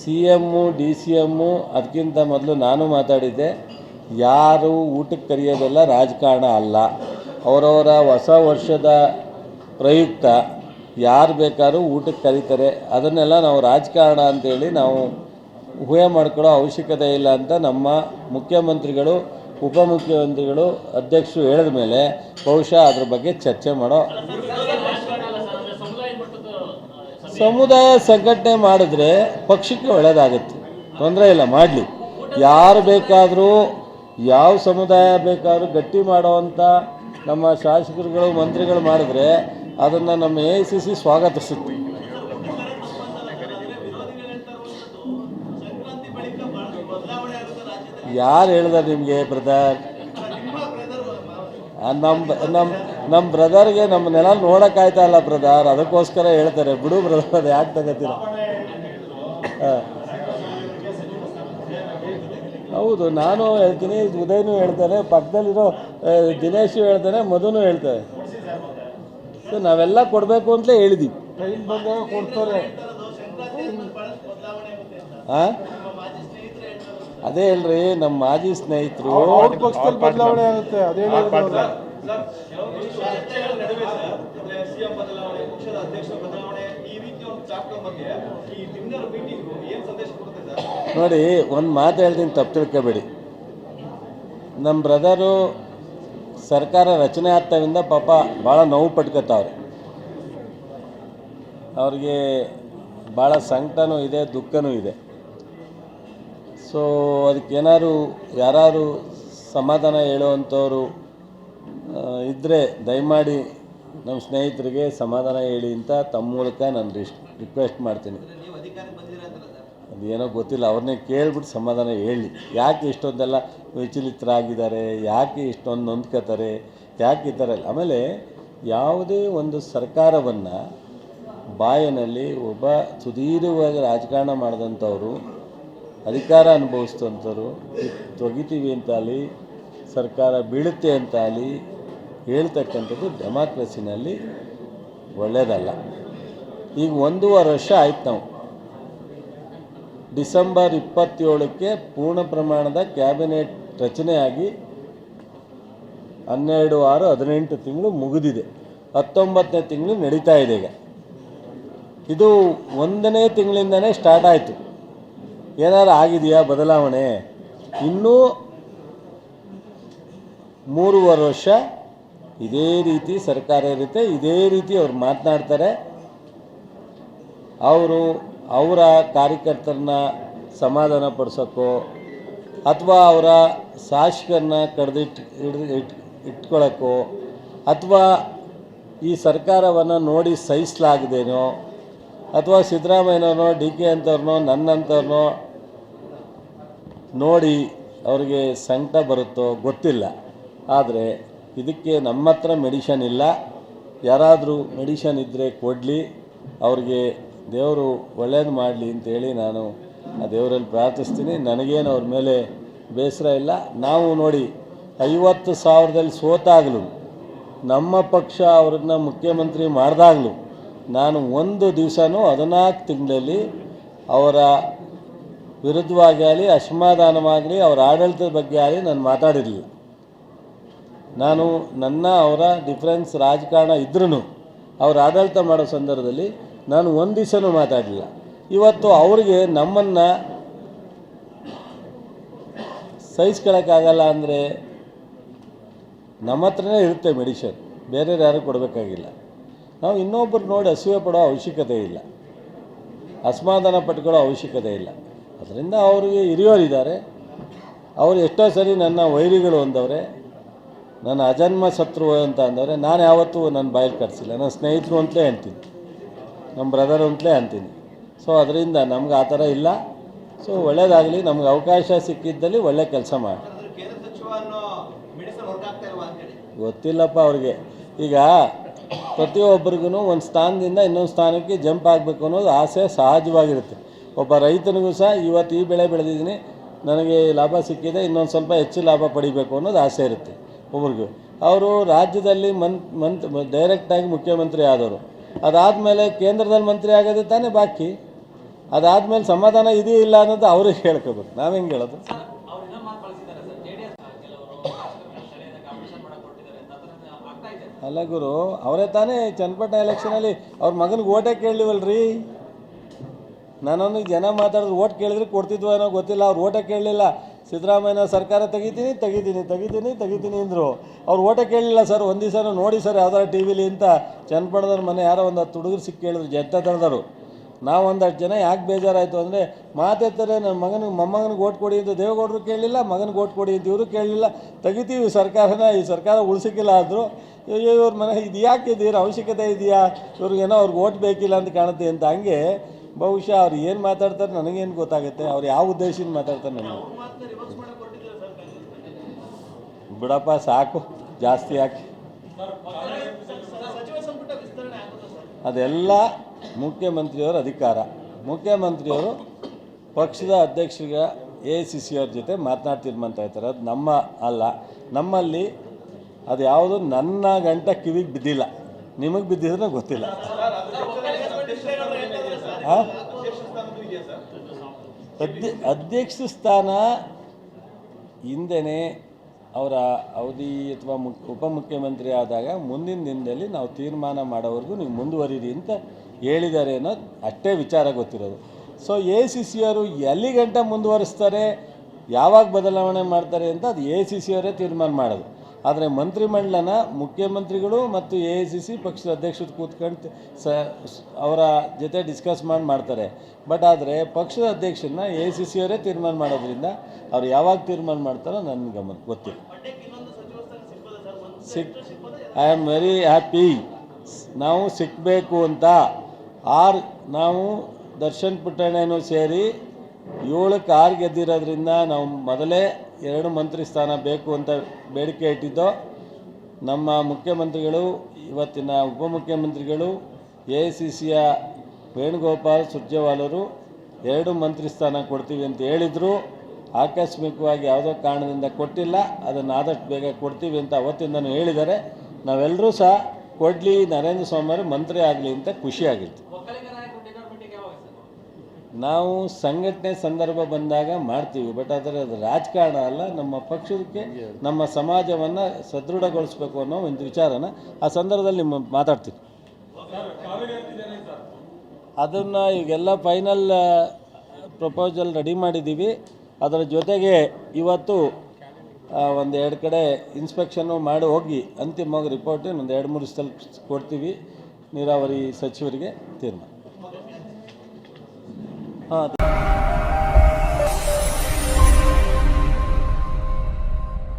C M D C M ಅದಕ್ಕಿಂತ ಮೊದಲು ನಾನು ಮಾತಾಡಿದ್ದೆ, ಯಾರು ಊಟಕ್ಕೆ ಕರೆಯೋದೆಲ್ಲ ರಾಜಕಾರಣ ಅಲ್ಲ. ಅವರವರ ಹೊಸ ವರ್ಷದ ಪ್ರಯುಕ್ತ ಯಾರು ಬೇಕಾದ್ರೂ ಊಟಕ್ಕೆ ಕರೀತಾರೆ. ಅದನ್ನೆಲ್ಲ ನಾವು ರಾಜಕಾರಣ ಅಂತೇಳಿ ನಾವು ಊಹೆ ಮಾಡ್ಕೊಳ್ಳೋ ಅವಶ್ಯಕತೆ ಇಲ್ಲ ಅಂತ ನಮ್ಮ ಮುಖ್ಯಮಂತ್ರಿಗಳು, ಉಪಮುಖ್ಯಮಂತ್ರಿಗಳು ಅಧ್ಯಕ್ಷರು ಹೇಳಿದ ಮೇಲೆ ಬಹುಶಃ ಅದ್ರ ಬಗ್ಗೆ ಚರ್ಚೆ ಮಾಡೋ ಸಮುದಾಯ ಸಂಘಟನೆ ಮಾಡಿದ್ರೆ ಪಕ್ಷಕ್ಕೆ ಒಳ್ಳೆಯದಾಗುತ್ತೆ ತೊಂದರೆ ಇಲ್ಲ, ಮಾಡಲಿ. ಯಾರು ಬೇಕಾದರೂ, ಯಾವ ಸಮುದಾಯ ಬೇಕಾದರೂ ಗಟ್ಟಿ ಮಾಡೋವಂಥ ನಮ್ಮ ಶಾಸಕರುಗಳು, ಮಂತ್ರಿಗಳು ಮಾಡಿದ್ರೆ ಅದನ್ನು ನಮ್ಮ ಎ ಐ ಸಿ ಸಿ ಸ್ವಾಗತಿಸುತ್ತೆ. ಯಾರು ಹೇಳ್ದ ನಿಮಗೆ, ಬ್ರದರ್? ನಮ್ಮ ನಮ್ಮ ನಮ್ಮ ಬ್ರದರ್ಗೆ ನಮ್ಮ ನೆಲ ನೋಡೋಕ್ಕಾಯ್ತಾ ಇಲ್ಲ ಬ್ರದರ್ ಅದಕ್ಕೋಸ್ಕರ ಹೇಳ್ತಾರೆ ಬಿಡು ಬ್ರದರ್ ಅದು ಯಾಕೆ ತಗೋತೀರ? ಹಾಂ. ಹೌದು ನಾನು ಹೇಳ್ತೀನಿ ಉದಯನೂ ಹೇಳ್ತಾರೆ ಪಕ್ಕದಲ್ಲಿರೋ ದಿನೇಶು ಹೇಳ್ತಾನೆ ಮಧುನು ಹೇಳ್ತಾರೆ ಸೊ ನಾವೆಲ್ಲ ಕೊಡಬೇಕು ಅಂತಲೇ ಹೇಳಿದ್ದೀವಿ ಟ್ರೈನ್ ಬಂದಾಗ ಕೊಡ್ತಾರೆ. ಹಾಂ ಅದೇ ಹೇಳ್ರಿ ನಮ್ಮ ಮಾಜಿ ಸ್ನೇಹಿತರು ನೋಡಿ, ಒಂದು ಮಾತು ಹೇಳ್ತೀನಿ, ತಪ್ಪು ತಿಳ್ಕೊಬೇಡಿ. ನಮ್ಮ ಬ್ರದರು ಸರ್ಕಾರ ರಚನೆ ಆಗ್ತಾವಿಂದ ಪಾಪ ಭಾಳ ನೋವು ಪಟ್ಕೋತಾವ್ರೆ. ಅವ್ರಿಗೆ ಭಾಳ ಸಂಕಟನೂ ಇದೆ, ದುಃಖನೂ ಇದೆ. ಸೊ ಅದಕ್ಕೇನಾದ್ರು ಯಾರು ಸಮಾಧಾನ ಹೇಳುವಂಥವ್ರು ಇದ್ದರೆ ದಯಮಾಡಿ ನಮ್ಮ ಸ್ನೇಹಿತರಿಗೆ ಸಮಾಧಾನ ಹೇಳಿ ಅಂತ ತಮ್ಮ ಮೂಲಕ ನಾನು ರಿಶ್ ರಿಕ್ವೆಸ್ಟ್ ಮಾಡ್ತೀನಿ. ಅದೇನೋ ಗೊತ್ತಿಲ್ಲ, ಅವ್ರನ್ನೇ ಕೇಳ್ಬಿಟ್ಟು ಸಮಾಧಾನ ಹೇಳಿ. ಯಾಕೆ ಇಷ್ಟೊಂದೆಲ್ಲ ವಿಚಲಿತರಾಗಿದ್ದಾರೆ, ಯಾಕೆ ಇಷ್ಟೊಂದು ನೊಂದ್ಕೋತಾರೆ, ಯಾಕೆ ಈ ಥರ ಆಮೇಲೆ ಯಾವುದೇ ಒಂದು ಸರ್ಕಾರವನ್ನು ಬಾಯನಲ್ಲಿ ಒಬ್ಬ ಸುದೀರ್ಘವಾಗಿ ರಾಜಕಾರಣ ಮಾಡಿದಂಥವ್ರು, ಅಧಿಕಾರ ಅನುಭವಿಸಿದಂಥವ್ರು ತೊಗಿತೀವಿ ಅಂತಾಗಲಿ ಸರ್ಕಾರ ಬೀಳುತ್ತೆ ಅಂತ ಅಲ್ಲಿ ಹೇಳ್ತಕ್ಕಂಥದ್ದು ಡೆಮಾಕ್ರಸಿನಲ್ಲಿ ಒಳ್ಳೆಯದಲ್ಲ ಈಗ ಒಂದೂವರೆ ವರ್ಷ ಆಯ್ತು ನಾವು. ಡಿಸೆಂಬರ್ ಇಪ್ಪತ್ತೇಳಕ್ಕೆ ಪೂರ್ಣ ಪ್ರಮಾಣದ ಕ್ಯಾಬಿನೆಟ್ ರಚನೆಯಾಗಿ ಹನ್ನೆರಡು ಆರು ಹದಿನೆಂಟು ತಿಂಗಳು ಮುಗಿದಿದೆ. ಹತ್ತೊಂಬತ್ತನೇ ತಿಂಗಳು ನಡೀತಾ ಇದೆ ಈಗ. ಇದು ಒಂದನೇ ತಿಂಗಳಿಂದನೇ ಸ್ಟಾರ್ಟ್ ಆಯಿತು. ಏನಾದ್ರು ಆಗಿದೆಯಾ ಬದಲಾವಣೆ? ಇನ್ನೂ ಮೂರುವರೆ ವರ್ಷ ಇದೇ ರೀತಿ ಸರ್ಕಾರ ಇರುತ್ತೆ, ಇದೇ ರೀತಿ ಅವ್ರು ಮಾತನಾಡ್ತಾರೆ. ಅವರು ಅವರ ಕಾರ್ಯಕರ್ತರನ್ನ ಸಮಾಧಾನ ಪಡಿಸೋಕ್ಕೋ ಅಥವಾ ಅವರ ಶಾಸಕರನ್ನ ಕಡ್ದಿಟ್ಟು ಹಿಡ್ದು ಇಟ್ ಇಟ್ಕೊಳ್ಳೋಕ್ಕೋ ಅಥವಾ ಈ ಸರ್ಕಾರವನ್ನು ನೋಡಿ ಸಹಿಸಲಾಗದೇನೋ ಅಥವಾ ಸಿದ್ದರಾಮಯ್ಯನವ್ರನ್ನೋ ಡಿ ಕೆ ಅಂಥವ್ರನ್ನೋ ನನ್ನಂಥವ್ರನ್ನೋ ನೋಡಿ ಅವರಿಗೆ ಸಂಕಟ ಬರುತ್ತೋ ಗೊತ್ತಿಲ್ಲ. ಆದರೆ ಇದಕ್ಕೆ ನಮ್ಮ ಹತ್ರ ಮೆಡಿಷನ್ ಇಲ್ಲ. ಯಾರಾದರೂ ಮೆಡಿಷನ್ ಇದ್ದರೆ ಕೊಡಲಿ. ಅವ್ರಿಗೆ ದೇವರು ಒಳ್ಳೇದು ಮಾಡಲಿ ಅಂತೇಳಿ ನಾನು ಆ ದೇವರಲ್ಲಿ ಪ್ರಾರ್ಥಿಸ್ತೀನಿ. ನನಗೇನು ಅವ್ರ ಮೇಲೆ ಬೇಸರ ಇಲ್ಲ. ನಾವು ನೋಡಿ ಐವತ್ತು ಸಾವಿರದಲ್ಲಿ ಸೋತಾಗಲೂ. ನಮ್ಮ ಪಕ್ಷ ಅವ್ರನ್ನ ಮುಖ್ಯಮಂತ್ರಿ ಮಾಡಿದಾಗಲೂ. ನಾನು ಒಂದು ದಿವಸನೂ ಹದಿನಾಲ್ಕು ತಿಂಗಳಲ್ಲಿ ಅವರ ವಿರುದ್ಧವಾಗಿ ಆಗಲಿ, ಅಸಮಾಧಾನವಾಗಲಿ, ಅವರ ಆಡಳಿತದ ಬಗ್ಗೆ ಆಗಲಿ ನಾನು ಮಾತಾಡಿರಲಿಲ್ಲ. ನಾನು, ನನ್ನ, ಅವರ ಡಿಫ್ರೆನ್ಸ್ ರಾಜಕಾರಣ ಇದ್ರೂ ಅವ್ರ ಆಡಳಿತ ಮಾಡೋ ಸಂದರ್ಭದಲ್ಲಿ ನಾನು ಒಂದು ದಿವಸನೂ ಮಾತಾಡಲಿಲ್ಲ. ಇವತ್ತು ಅವರಿಗೆ ನಮ್ಮನ್ನು ಸಹಿಸ್ಕೊಳಕ್ಕಾಗಲ್ಲ ಅಂದರೆ ನಮ್ಮ ಹತ್ರನೇ ಇರುತ್ತೆ ಮೆಡಿಷನ್ ಬೇರೆ ಯಾರು ಕೊಡಬೇಕಾಗಿಲ್ಲ. ನಾವು ಇನ್ನೊಬ್ಬರು ನೋಡಿ ಅಸೂಯೆ ಪಡೋ ಅವಶ್ಯಕತೆ ಇಲ್ಲ. ಅಸಮಾಧಾನ ಪಟ್ಕೊಳ್ಳೋ ಅವಶ್ಯಕತೆ ಇಲ್ಲ. ಅದರಿಂದ ಅವರಿಗೆ ಹಿರಿಯೋರಿದ್ದಾರೆ ಅವರು ಎಷ್ಟೋ ಸರಿ ನನ್ನ ವೈರಿಗಳು ಅಂದವ್ರೆ ನನ್ನ ಅಜನ್ಮ ಶತ್ರು ಅಂತ ಅಂದರೆ ನಾನು ಯಾವತ್ತೂ ನನ್ನ ಬಾಯಲ್ಲಿ ಕಟ್ಸಿಲ್ಲ. ನನ್ನ ಸ್ನೇಹಿತರು ಅಂತಲೇ ಅಂತೀನಿ. ನಮ್ಮ ಬ್ರದರ್ ಅಂತಲೇ ಅಂತೀನಿ. ಸೊ ಅದರಿಂದ ನಮ್ಗೆ ಆ ಥರ ಇಲ್ಲ. ಸೊ ಒಳ್ಳೇದಾಗಲಿ. ನಮ್ಗೆ ಅವಕಾಶ ಸಿಕ್ಕಿದ್ದಲ್ಲಿ ಒಳ್ಳೆ ಕೆಲಸ ಮಾಡಿ. ಗೊತ್ತಿಲ್ಲಪ್ಪ ಅವ್ರಿಗೆ. ಈಗ ಪ್ರತಿಯೊಬ್ಬರಿಗೂ ಒಂದು ಸ್ಥಾನದಿಂದ ಇನ್ನೊಂದು ಸ್ಥಾನಕ್ಕೆ ಜಂಪ್ ಆಗಬೇಕು ಅನ್ನೋದು ಆಸೆ ಸಹಜವಾಗಿರುತ್ತೆ. ಒಬ್ಬ ರೈತನಿಗೂ ಸಹ ಇವತ್ತು ಈ ಬೆಳೆ ಬೆಳೆದಿದ್ದೀನಿ. ನನಗೆ ಲಾಭ ಸಿಕ್ಕಿದೆ. ಇನ್ನೊಂದು ಸ್ವಲ್ಪ ಹೆಚ್ಚು ಲಾಭ ಪಡಿಬೇಕು ಅನ್ನೋದು ಆಸೆ ಇರುತ್ತೆ. ಒಬ್ರಿಗೂ. ಅವರು ರಾಜ್ಯದಲ್ಲಿ ಮಂತ್ ಮಂತ್ ಡೈರೆಕ್ಟಾಗಿ ಮುಖ್ಯಮಂತ್ರಿ ಆದವರು. ಅದಾದಮೇಲೆ ಕೇಂದ್ರದಲ್ಲಿ ಮಂತ್ರಿ ಆಗೋದೇ ತಾನೇ ಬಾಕಿ. ಅದಾದಮೇಲೆ ಸಮಾಧಾನ ಇದೆಯೇ ಇಲ್ಲ ಅನ್ನೋದು ಅವ್ರಿಗೆ ಹೇಳ್ಕೋಬೇಕು. ನಾವು ಹೆಂಗೆ ಹೇಳೋದು? ಅಲ್ಲ ಗುರು ಅವರೇ ತಾನೇ ಚನ್ನಪಟ್ಟಣ ಎಲೆಕ್ಷನಲ್ಲಿ ಅವ್ರ ಮಗನಿಗೆ ಓಟೇ ಕೇಳಲಿವಲ್ರಿ? ನಾನೊಂದು ಜನ ಮಾತಾಡಿದ್ರು ಓಟ್ ಕೇಳಿದ್ರೆ ಕೊಡ್ತಿದ್ವೋ ಏನೋ ಗೊತ್ತಿಲ್ಲ ಅವ್ರು ಓಟೇ ಕೇಳಲಿಲ್ಲ. ಸಿದ್ದರಾಮಯ್ಯನ ಸರ್ಕಾರ ತೆಗಿತೀನಿ ತೆಗಿತೀನಿ ತೆಗಿತೀನಿ ತೆಗಿತೀನಿ ಅಂದರು. ಅವ್ರು ಓಟ ಕೇಳಲಿಲ್ಲ ಸರ್, ಒಂದು ದಿವಸ ನೋಡಿ ಸರ್ ಯಾವ್ದಾರು ಟಿ ವಿಲಿ ಅಂತ ಚನ್ನಪಣದವ್ರ ಮನೆ ಯಾರೋ ಒಂದು ಹತ್ತು ಹುಡುಗರು ಸಿಕ್ಕಿ ಕೇಳಿದ್ರು ಜನತಾ ದಳದವರು. ನಾವು ಒಂದಷ್ಟು ಜನ ಯಾಕೆ ಬೇಜಾರಾಯಿತು ಅಂದರೆ ಮಾತೆತ್ತಾರೆ ನನ್ನ ಮಗನಿಗೆ, ಮೊಮ್ಮಗನಿಗೆ ಓಟ್ ಕೊಡಿ ಅಂತ ದೇವೇಗೌಡರು ಕೇಳಲಿಲ್ಲ ಮಗನಿಗೆ ಓಟ್ ಕೊಡಿ ಅಂತ ಇವರು ಕೇಳಲಿಲ್ಲ ತೆಗಿತೀವಿ ಸರ್ಕಾರನ, ಈ ಸರ್ಕಾರ ಉಳಿಸಿಕ್ಕಿಲ್ಲ ಆದರೂ ಇವ್ರ ಮನೆ ಇದು ಯಾಕೆ ಇದೀರ? ಅವಶ್ಯಕತೆ ಇದೆಯಾ? ಇವ್ರಿಗೇನೋ ಅವ್ರಿಗೆ ಓಟ್ ಬೇಕಿಲ್ಲ ಅಂತ ಕಾಣುತ್ತೆ ಅಂತ ಹಂಗೆ ಬಹುಶಃ ಅವ್ರು ಏನು ಮಾತಾಡ್ತಾರೆ ನನಗೇನು ಗೊತ್ತಾಗುತ್ತೆ? ಅವ್ರು ಯಾವ ಉದ್ದೇಶದಿಂದ ಮಾತಾಡ್ತಾರೆ ನನಗೆ? ಬಿಡಪ್ಪ, ಸಾಕು. ಜಾಸ್ತಿ ಹಾಕಿ. ಅದೆಲ್ಲ ಮುಖ್ಯಮಂತ್ರಿಯವರ ಅಧಿಕಾರ. ಮುಖ್ಯಮಂತ್ರಿಯವರು ಪಕ್ಷದ ಅಧ್ಯಕ್ಷರಿಗೆ ಎ ಸಿ ಸಿ ಅವ್ರ ಜೊತೆ ಮಾತನಾಡ್ತಿರ್ಮಂತ ಇರ್ತಾರೆ ಅದು ನಮ್ಮ ಅಲ್ಲ. ನಮ್ಮಲ್ಲಿ ಅದು ಯಾವುದು ನನ್ನ ಗಂಟ ಕಿವಿಗೆ ಬಿದ್ದಿಲ್ಲ. ನಿಮಗೆ ಬಿದ್ದಿದ್ರೆ ಗೊತ್ತಿಲ್ಲ? ಅಧ್ಯ ಅಧ್ಯಕ್ಷ ಸ್ಥಾನ ಹಿಂದೆನೇ ಅವರ ಅವಧಿ ಅಥವಾ ಮುಖ್ ಉಪಮುಖ್ಯಮಂತ್ರಿ ಆದಾಗ ಮುಂದಿನ ದಿನದಲ್ಲಿ ನಾವು ತೀರ್ಮಾನ ಮಾಡೋವರೆಗೂ ನೀವು ಮುಂದುವರಿರಿ ಅಂತ ಹೇಳಿದ್ದಾರೆ ಅನ್ನೋದು ಅಷ್ಟೇ ವಿಚಾರ ಗೊತ್ತಿರೋದು. ಸೊ ಎ ಸಿ ಸಿ ಅವರು ಎಲ್ಲಿ ಗಂಟ ಮುಂದುವರಿಸ್ತಾರೆ ಯಾವಾಗ ಬದಲಾವಣೆ ಮಾಡ್ತಾರೆ ಅಂತ ಅದು ಎ ಸಿ ಸಿ ಅವರೇ ತೀರ್ಮಾನ ಮಾಡೋದು. ಆದರೆ ಮಂತ್ರಿಮಂಡಲನ ಮುಖ್ಯಮಂತ್ರಿಗಳು ಮತ್ತು ಎ ಐ ಸಿ ಸಿ ಪಕ್ಷದ ಅಧ್ಯಕ್ಷರು ಕೂತ್ಕೊಂಡು ಸ ಅವರ ಜೊತೆ ಡಿಸ್ಕಸ್ ಮಾಡಿ ಮಾಡ್ತಾರೆ. ಬಟ್ ಆದರೆ ಪಕ್ಷದ ಅಧ್ಯಕ್ಷನ ಎ ಸಿ ಸಿ ಅವರೇ ತೀರ್ಮಾನ ಮಾಡೋದ್ರಿಂದ ಅವ್ರು ಯಾವಾಗ ತೀರ್ಮಾನ ಮಾಡ್ತಾರೋ ನನ್ನ ಗಮನ ಗೊತ್ತಿಲ್ಲ. ಸಿಕ್ ಐ ಆಮ್ ವೆರಿ ಹ್ಯಾಪಿ ನಾವು ಸಿಕ್ಕಬೇಕು ಅಂತ. ಆರು, ನಾವು ದರ್ಶನ್ ಪುಟ್ಟಣ್ಣನೂ ಸೇರಿ ಏಳಕ್ಕೆ ಆರು ಗೆದ್ದಿರೋದ್ರಿಂದ ನಾವು ಮೊದಲೇ ಎರಡು ಮಂತ್ರಿ ಸ್ಥಾನ ಬೇಕು ಅಂತ ಬೇಡಿಕೆ ಇಟ್ಟಿದ್ದೋ, ನಮ್ಮ ಮುಖ್ಯಮಂತ್ರಿಗಳು, ಇವತ್ತಿನ ಉಪಮುಖ್ಯಮಂತ್ರಿಗಳು, ಎ ಐ ಸಿ ಸಿಯ ವೇಣುಗೋಪಾಲ್ ಸುರ್ಜೇವಾಲರು ಎರಡು ಮಂತ್ರಿ ಸ್ಥಾನ ಕೊಡ್ತೀವಿ ಅಂತ ಹೇಳಿದರು. ಆಕಸ್ಮಿಕವಾಗಿ ಯಾವುದೋ ಕಾರಣದಿಂದ ಕೊಟ್ಟಿಲ್ಲ, ಅದನ್ನು ಆದಷ್ಟು ಬೇಗ ಕೊಡ್ತೀವಿ ಅಂತ ಅವತ್ತಿಂದನೂ ಹೇಳಿದ್ದಾರೆ. ನಾವೆಲ್ಲರೂ ಸಹ ಕೊಡಲಿ ನರೇಂದ್ರ ಸ್ವಾಮಿಯವರು ಮಂತ್ರಿ ಆಗಲಿ ಅಂತ ಖುಷಿಯಾಗಿತ್ತು ಒಕ್ಕಲಿಗ ನಾಯಕರು ಡಿನ್ನರ್ ಮೀಟಿಂಗ್ ಯಾವಾಗ ಸರ್ ನಾವು ಸಂಘಟನೆ ಸಂದರ್ಭ ಬಂದಾಗ ಮಾಡ್ತೀವಿ. ಬಟ್ ಆದರೆ ಅದು ರಾಜಕಾರಣ ಅಲ್ಲ, ನಮ್ಮ ಪಕ್ಷಕ್ಕೆ ನಮ್ಮ ಸಮಾಜವನ್ನು ಸದೃಢಗೊಳಿಸ್ಬೇಕು ಅನ್ನೋ ಒಂದು ವಿಚಾರನ ಆ ಸಂದರ್ಭದಲ್ಲಿ ನಿಮ್ಮ ಮಾತಾಡ್ತೀವಿ ಅದನ್ನು ಈಗೆಲ್ಲ ಫೈನಲ್ ಪ್ರಪೋಸಲ್ ರೆಡಿ ಮಾಡಿದ್ದೀವಿ. ಅದರ ಜೊತೆಗೆ ಇವತ್ತು ಒಂದು ಎರಡು ಕಡೆ ಇನ್ಸ್ಪೆಕ್ಷನ್ನು ಮಾಡಿ ಹೋಗಿ ಅಂತಿಮವಾಗಿ ರಿಪೋರ್ಟ್ ಒಂದು ಎರಡು ಮೂರು ಸ್ಥಳ ಕೊಡ್ತೀವಿ ನೀರಾವರಿ ಸಚಿವರಿಗೆ ತೀರ್ಮಾನ. Uh,